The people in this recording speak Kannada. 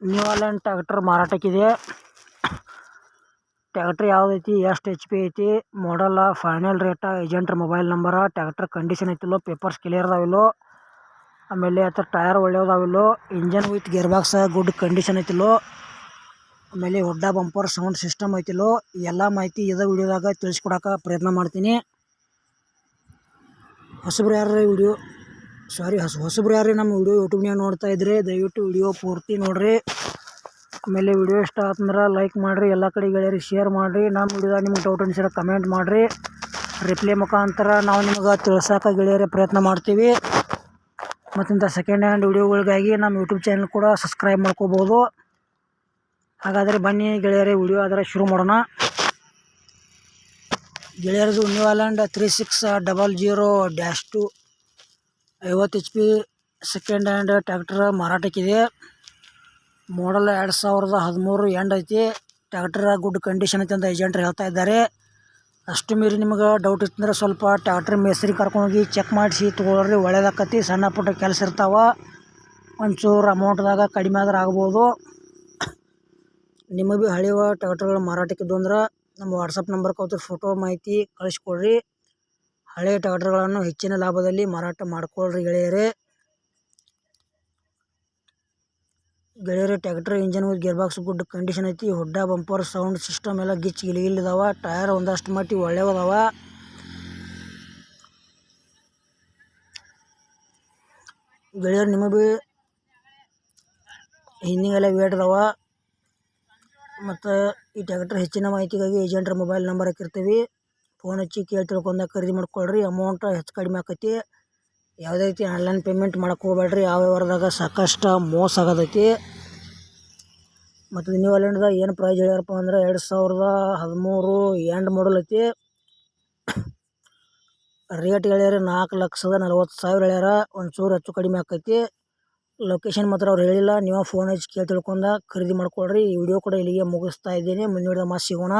ನ್ಯೂ ಅಲೆಂಡ್ ಟ್ಯಾಕ್ಟರ್ ಮಾರಾಟಕ್ಕಿದೆ. ಟ್ಯಾಕ್ಟ್ರ್ ಯಾವುದೈತಿ, ಎಷ್ಟು ಎಚ್ ಪಿ ಐತಿ ಮಾಡಲ್ಲ ಫೈನಲ್ ರೇಟ ಏಜೆಂಟ್ರ ಮೊಬೈಲ್ ನಂಬರ ಟ್ಯಾಕ್ಟ್ರ್ ಕಂಡೀಷನ್ ಐತಿಲ್ಲೋ ಪೇಪರ್ಸ್ ಕ್ಲಿಯರ್ ಅದಾವಿಲ್ಲೋ, ಆಮೇಲೆ ಅದರ tyre ಒಳ್ಳೆಯದಾವಿಲ್ಲೋ engine with gear box good condition ಐತಿಲ್ಲೋ ಆಮೇಲೆ ಹೊಡ್ಡ ಬಂಪರ್ ಸೌಂಡ್ ಸಿಸ್ಟಮ್ ಐತಿಲ್ಲೋ ಎಲ್ಲ ಮಾಹಿತಿ ಇದೇ ವಿಡಿಯೋದಾಗ ತಿಳಿಸ್ಕೊಡೋಕೆ ಪ್ರಯತ್ನ ಮಾಡ್ತೀನಿ. ಹೊಸಬ್ರು ಯಾರು ವಿಡಿಯೋ? ಸಾರಿ ಹೊಸ ಹೊಸಬ್ರು ಯಾರು ನಮ್ಮ ವಿಡಿಯೋ ಯೂಟ್ಯೂಬ್ನಾಗ ನೋಡ್ತಾ ಇದ್ರೆ, ದಯವಿಟ್ಟು ವಿಡಿಯೋ ಪೂರ್ತಿ ನೋಡ್ರಿ. ಆಮೇಲೆ ವಿಡಿಯೋ ಇಷ್ಟ ಆತಂದ್ರೆ ಲೈಕ್ ಮಾಡಿರಿ, ಎಲ್ಲ ಕಡೆ ಗೆಳೆಯರಿಗೆ ಶೇರ್ ಮಾಡಿರಿ, ನಮ್ಮ ವಿಡಿಯೋದಾಗ ನಿಮ್ಗೆ ಡೌಟ್ ಅನ್ಸಿದ್ರೆ ಕಮೆಂಟ್ ಮಾಡಿರಿ. ರಿಪ್ಲೈ ಮುಖಾಂತರ ನಾವು ನಿಮ್ಗೆ ತಿಳ್ಸೋಕೆ ಗೆಳೆಯರ ಪ್ರಯತ್ನ ಮಾಡ್ತೀವಿ. ಮತ್ತಿಂಥ ಸೆಕೆಂಡ್ ಹ್ಯಾಂಡ್ ವಿಡಿಯೋಗಳಿಗಾಗಿ ನಮ್ಮ ಯೂಟ್ಯೂಬ್ ಚಾನಲ್ ಕೂಡ ಸಬ್ಸ್ಕ್ರೈಬ್ ಮಾಡ್ಕೋಬೋದು. ಹಾಗಾದರೆ ಬನ್ನಿ ಗೆಳೆಯರೇ, ವಿಡಿಯೋ ಆದರೆ ಶುರು ಮಾಡೋಣ. ಗೆಳೆಯರದು new Holland three six double zero dash two ಐವತ್ತು H P second hand tractor ಮಾರಾಟಕ್ಕಿದೆ. Model ಎರಡು ಸಾವಿರದ ಹದಿಮೂರು ಎಂಡ್ ಐತಿ. ಟ್ಯಾಕ್ಟರ್ ಗುಡ್ ಕಂಡೀಷನ್ ಐತಿ ಅಂತ ಏಜೆಂಟ್ರು ಹೇಳ್ತಾ ಇದ್ದಾರೆ. ಅಷ್ಟು ಮೀರಿ ನಿಮ್ಗೆ ಡೌಟ್ ಇತ್ತಂದ್ರೆ ಸ್ವಲ್ಪ ಟ್ಯಾಕ್ಟ್ರ್ ಮೇಸ್ತ್ರಿ ಕರ್ಕೊಂಡೋಗಿ ಚೆಕ್ ಮಾಡಿಸಿ ತೊಗೊಳ್ರಿ, ಒಳ್ಳೇದಾಕತಿ, ಸಣ್ಣ ಪುಟ್ಟ ಕೆಲಸ ಇರ್ತಾವೆ. ಒಂಚೂರು ಅಮೌಂಟ್ದಾಗ ಕಡಿಮೆ ಆದ್ರೆ ಆಗ್ಬೋದು. ನಿಮಗೆ ಭೀ ಹಳೆಯ ಟ್ಯಾಕ್ಟರ್ಗಳು ಮಾರಾಟಕ್ಕಿದ್ದು ಅಂದ್ರೆ ನಮ್ಮ ವಾಟ್ಸಪ್ ನಂಬರ್ ಕೊಟ್ಟು ಫೋಟೋ ಮಾಹಿತಿ ಕಳಿಸ್ಕೊಡ್ರಿ. ಹಳೆಯ ಟ್ರ್ಯಾಕ್ಟರ್ಗಳನ್ನು ಹೆಚ್ಚಿನ ಲಾಭದಲ್ಲಿ ಮಾರಾಟ ಮಾಡ್ಕೊಳ್ರಿ ಗೆಳೆಯರೇ. ಗೆಳೆಯರೇ tractor engine with gear box good condition ಐತಿ, ಹುಡ್ಡ ಬಂಪರ್ ಸೌಂಡ್ ಸಿಸ್ಟಮ್ ಎಲ್ಲ ಗಿಚ್ ಗಿಲಿಗಿಲ್ ಇದಾವ ಟಯರ್ ಒಂದಷ್ಟು ಮಟ್ಟಿಗೆ ಒಳ್ಳೆಯವದವ ಗೆಳೆಯರು, ನಿಮಗೆ ಭೀ ಹಿಂದಿಗೆಲ್ಲ ವೇಟ್ ಅದಾವ. ಮತ್ತು ಈ ಟ್ಯಾಕ್ಟರ್ ಹೆಚ್ಚಿನ ಮಾಹಿತಿಗಾಗಿ ಏಜೆಂಟ್ರ ಮೊಬೈಲ್ ನಂಬರ್ ಹಾಕಿರ್ತೀವಿ. ಫೋನ್ ಹಚ್ಚಿ ಕೇಳಿ ತಿಳ್ಕೊಂಡಾಗ ಖರೀದಿ ಮಾಡ್ಕೊಳ್ರಿ. ಅಮೌಂಟ್ ಹೆಚ್ಚು ಕಡಿಮೆ ಆಕೈತಿ. ಯಾವುದೇ ರೀತಿ ಆನ್ಲೈನ್ ಪೇಮೆಂಟ್ ಮಾಡಕ್ಕೆ ಹೋಗ್ಬೇಡ್ರಿ. ಯಾವ ವ್ಯವಹಾರದಾಗ ಸಾಕಷ್ಟು ಮೋಸ ಆಗೋದೈತಿ ಮತ್ತು ನ್ಯೂ ಅಲೆಂಡ್ದಾಗ ಏನು ಪ್ರೈಸ್ ಹೇಳ್ಯಾರಪ್ಪ ಅಂದ್ರೆ ಎರಡು ಸಾವಿರದ ಹದಿಮೂರು ಎಂಡ್ ಮಾಡಲ್ ಐತಿ. ರೇಟ್ ಹೇಳ್ಯಾರ ನಾಲ್ಕು ಲಕ್ಷದ ನಲ್ವತ್ತು ಸಾವಿರ ಹೇಳ್ಯಾರ. ಒಂಚೂರು ಹೆಚ್ಚು ಕಡಿಮೆ ಆಕೈತಿ. ಲೊಕೇಶನ್ ಮಾತ್ರ ಅವ್ರು ಹೇಳಿಲ್ಲ. ನೀವು ಫೋನ್ ಹಚ್ಚಿ ಕೇಳಿ ತಿಳ್ಕೊಂಡು ಖರೀದಿ ಮಾಡ್ಕೊಳ್ರಿ. ಈ ವಿಡಿಯೋ ಕೂಡ ಇಲ್ಲಿಗೆ ಮುಗಿಸ್ತಾ ಇದ್ದೀನಿ. ಮುಂದಿನ ಮಾತು ಸಿಗೋಣ.